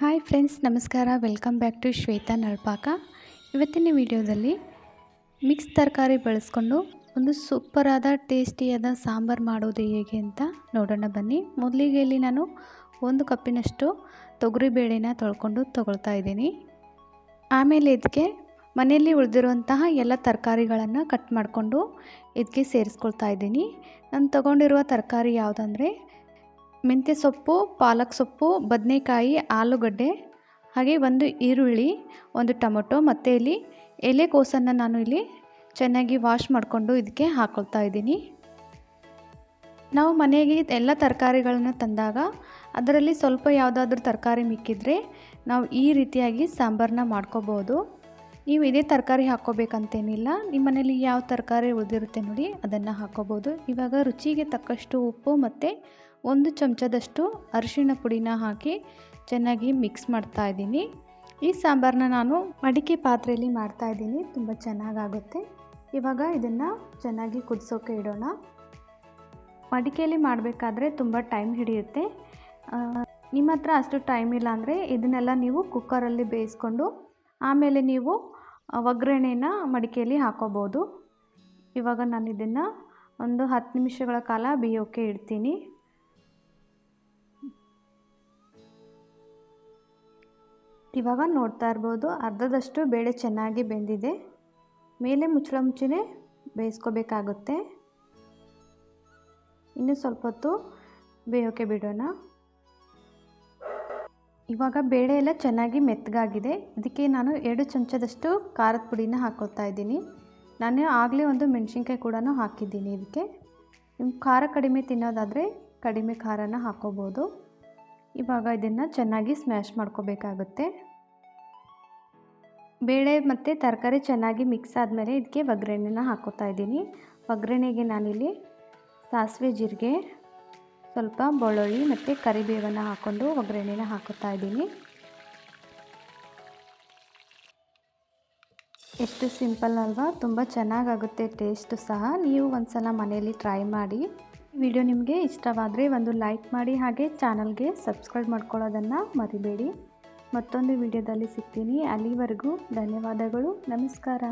Hi friends, ನಮಸ್ಕಾರ. Welcome back to Shweta Nalpaka. ಇವತ್ತಿನ ವಿಡಿಯೋದಲ್ಲಿ ಮಿಕ್ಸ್ ತರಕಾರಿ ಬಳಸ್ಕೊಂಡು ಒಂದು ಸೂಪರಾದ ಟೇಸ್ಟಿಯಾದ ಸಾಂಬಾರು ಮಾಡೋದು ಹೇಗೆ ಅಂತ ನೋಡೋಣ ಬನ್ನಿ. ಮೊದಲಿಗೆ ಇಲ್ಲಿ ನಾನು ಒಂದು ಕಪ್ಪಿನಷ್ಟು ತೊಗರಿಬೇಳೆನ ತೊಳ್ಕೊಂಡು ತೊಗೊಳ್ತಾ ಇದ್ದೀನಿ. ಆಮೇಲೆ ಇದಕ್ಕೆ ಮನೆಯಲ್ಲಿ ಉಳಿದಿರುವಂತಹ ಎಲ್ಲ ತರಕಾರಿಗಳನ್ನು ಕಟ್ ಮಾಡಿಕೊಂಡು ಇದಕ್ಕೆ ಸೇರಿಸ್ಕೊಳ್ತಾ ಇದ್ದೀನಿ. ನಾನು ತೊಗೊಂಡಿರುವ ತರಕಾರಿ ಯಾವುದಂದರೆ ಮೆಂತ್ಯ ಸೊಪ್ಪು, ಪಾಲಕ್ ಸೊಪ್ಪು, ಬದನೆಕಾಯಿ, ಆಲೂಗಡ್ಡೆ, ಹಾಗೆ ಒಂದು ಈರುಳ್ಳಿ, ಒಂದು ಟೊಮೊಟೊ ಮತ್ತು ಇಲ್ಲಿ ಎಲೆಕೋಸನ್ನು ನಾನು ಇಲ್ಲಿ ಚೆನ್ನಾಗಿ ವಾಶ್ ಮಾಡಿಕೊಂಡು ಇದಕ್ಕೆ ಹಾಕ್ಕೊಳ್ತಾ ಇದ್ದೀನಿ. ನಾವು ಮನೆಗೆ ಎಲ್ಲ ತರಕಾರಿಗಳನ್ನು ತಂದಾಗ ಅದರಲ್ಲಿ ಸ್ವಲ್ಪ ಯಾವುದಾದ್ರೂ ತರಕಾರಿ ಮಿಕ್ಕಿದ್ರೆ ನಾವು ಈ ರೀತಿಯಾಗಿ ಸಾಂಬಾರನ್ನ ಮಾಡ್ಕೋಬೋದು. ನೀವು ಇದೇ ತರಕಾರಿ ಹಾಕ್ಕೋಬೇಕಂತೇನಿಲ್ಲ. ನಿಮ್ಮ ಮನೇಲಿ ಯಾವ ತರಕಾರಿ ಉಳಿದಿರುತ್ತೆ ನೋಡಿ ಅದನ್ನು ಹಾಕ್ಕೋಬೋದು. ಇವಾಗ ರುಚಿಗೆ ತಕ್ಕಷ್ಟು ಉಪ್ಪು ಮತ್ತು ಒಂದು ಚಮಚದಷ್ಟು ಅರಿಶಿಣ ಪುಡಿನ ಹಾಕಿ ಚೆನ್ನಾಗಿ ಮಿಕ್ಸ್ ಮಾಡ್ತಾ ಇದ್ದೀನಿ. ಈ ಸಾಂಬಾರನ್ನ ನಾನು ಮಡಿಕೆ ಪಾತ್ರೆಯಲ್ಲಿ ಮಾಡ್ತಾ ಇದ್ದೀನಿ. ತುಂಬ ಚೆನ್ನಾಗಾಗುತ್ತೆ. ಇವಾಗ ಇದನ್ನು ಚೆನ್ನಾಗಿ ಕುದಿಸೋಕೆ ಇಡೋಣ. ಮಡಿಕೆಯಲ್ಲಿ ಮಾಡಬೇಕಾದ್ರೆ ತುಂಬ ಟೈಮ್ ಹಿಡಿಯುತ್ತೆ. ನಿಮ್ಮ ಹತ್ರ ಅಷ್ಟು ಟೈಮ್ ಇಲ್ಲ ಅಂದರೆ ಇದನ್ನೆಲ್ಲ ನೀವು ಕುಕ್ಕರಲ್ಲಿ ಬೇಯಿಸ್ಕೊಂಡು ಆಮೇಲೆ ನೀವು ಒಗ್ಗರಣೆನ ಮಡಿಕೆಯಲ್ಲಿ ಹಾಕೋಬೋದು. ಇವಾಗ ನಾನು ಇದನ್ನು ಒಂದು ಹತ್ತು ನಿಮಿಷಗಳ ಕಾಲ ಬೇಯೋಕೆ ಇಡ್ತೀನಿ. ಇವಾಗ ನೋಡ್ತಾ ಇರ್ಬೋದು. ಅರ್ಧದಷ್ಟು ಬೇಳೆ ಚೆನ್ನಾಗಿ ಬೆಂದಿದೆ. ಮೇಲೆ ಮುಚ್ಚಳ ಮುಚ್ಚಿನೇ ಬೇಯಿಸ್ಕೋಬೇಕಾಗುತ್ತೆ. ಇನ್ನು ಸ್ವಲ್ಪ ಹೊತ್ತು ಬೇಯೋಕೆ ಬಿಡೋಣ. ಇವಾಗ ಬೇಳೆ ಎಲ್ಲ ಚೆನ್ನಾಗಿ ಮೆತ್ತಗಾಗಿದೆ. ಇದಕ್ಕೆ ನಾನು ಎರಡು ಚಮಚದಷ್ಟು ಖಾರದ ಪುಡಿನ ಹಾಕೋತಾ ಇದ್ದೀನಿ. ನಾನು ಆಗಲೇ ಒಂದು ಮೆಣಸಿನ್ಕಾಯಿ ಕೂಡ ಹಾಕಿದ್ದೀನಿ ಇದಕ್ಕೆ. ನಿಮ್ಮ ಖಾರ ಕಡಿಮೆ ತಿನ್ನೋದಾದರೆ ಕಡಿಮೆ ಖಾರನ ಹಾಕೋಬೋದು. ಇವಾಗ ಇದನ್ನು ಚೆನ್ನಾಗಿ ಸ್ಮ್ಯಾಶ್ ಮಾಡ್ಕೋಬೇಕಾಗುತ್ತೆ. ಬೇಳೆ ಮತ್ತು ತರಕಾರಿ ಚೆನ್ನಾಗಿ ಮಿಕ್ಸ್ ಆದಮೇಲೆ ಇದಕ್ಕೆ ಒಗ್ಗರಣೆನ ಹಾಕೋತಾ ಇದ್ದೀನಿ. ಒಗ್ಗರಣೆಗೆ ನಾನಿಲ್ಲಿ ಸಾಸಿವೆ ಜೀರಿಗೆ, ಸ್ವಲ್ಪ ಬೆಳ್ಳುಳ್ಳಿ ಮತ್ತು ಕರಿಬೇವನ್ನು ಹಾಕ್ಕೊಂಡು ಒಗ್ಗರಣೆನ ಹಾಕೋತಾ ಇದ್ದೀನಿ. ಎಷ್ಟು ಸಿಂಪಲ್ ಅಲ್ವಾ? ತುಂಬ ಚೆನ್ನಾಗಾಗುತ್ತೆ, ಟೇಸ್ಟು ಸಹ. ನೀವು ಒಂದು ಸಲ ಮನೆಯಲ್ಲಿ ಟ್ರೈ ಮಾಡಿ. ವಿಡಿಯೋ ನಿಮಗೆ ಇಷ್ಟವಾದರೆ ಒಂದು ಲೈಕ್ ಮಾಡಿ, ಹಾಗೆ ಚಾನಲ್ಗೆ ಸಬ್ಸ್ಕ್ರೈಬ್ ಮಾಡ್ಕೊಳ್ಳೋದನ್ನು ಮರಿಬೇಡಿ. ಮತ್ತೊಂದು ವಿಡಿಯೋದಲ್ಲಿ ಸಿಗ್ತೀನಿ. ಅಲ್ಲಿವರೆಗೂ ಧನ್ಯವಾದಗಳು. ನಮಸ್ಕಾರ.